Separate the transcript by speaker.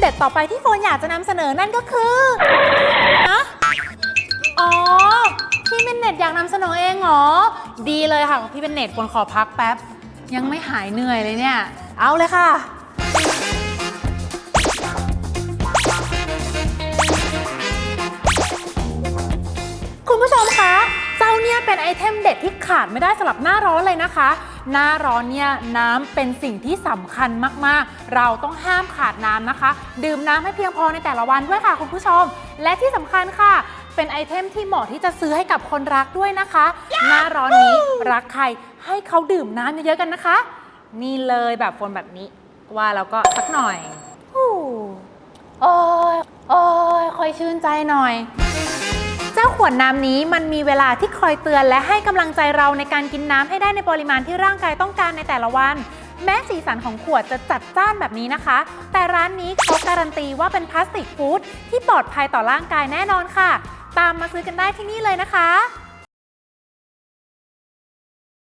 Speaker 1: เด็ดต่อไปที่โฟนอยากจะนำเสนอนั่นก็คือฮะอ๋อ พี่เป็นเน็ตอยากนำเสนอเองเหรอ ดีเลยค่ะพี่เป็นเน็ตโฟนขอพักแป๊บ ยังไม่หายเหนื่อยเลยเนี่ย เอาเลยค่ะ เจ้าเนี่ยเป็นไอเทมเด็ดที่ขาดไม่ได้สำหรับหน้าร้อนเลยนะคะ หน้าร้อนเนี่ยน้ำเป็นสิ่งที่สำคัญมากๆ เราต้องห้ามขาดน้ำนะคะ ดื่มน้ำให้เพียงพอในแต่ละวันด้วยค่ะคุณผู้ชม และที่สำคัญค่ะ เป็นไอเทมที่เหมาะที่จะซื้อให้กับคนรักด้วยนะคะ หน้าร้อนนี้รักใครให้เขาดื่มน้ำเยอะๆกันนะคะ นี่เลยแบบโฟนแบบนี้ ว่าแล้วก็สักหน่อยฮู้โอ้ยโอ้ยคอยชื่นใจหน่อยเจ้าข วดน้ำนี้มันมีเวลาที่คอยเตือน และให้กำลังใจเราในการกินน้ำให้ได้ในปริมาณที่ร่างกายต้องการในแต่ละวัน แม้สีสันของขวดจะจัดจ้านแบบนี้นะคะ แต่ร้านนี้เขาการันตีว่าเป็นพลาสติกฟู้ดที่ปลอดภัยต่อร่างกายแน่นอนค่ะ ตามมาซื้อกันได้ที่นี่เลยนะคะ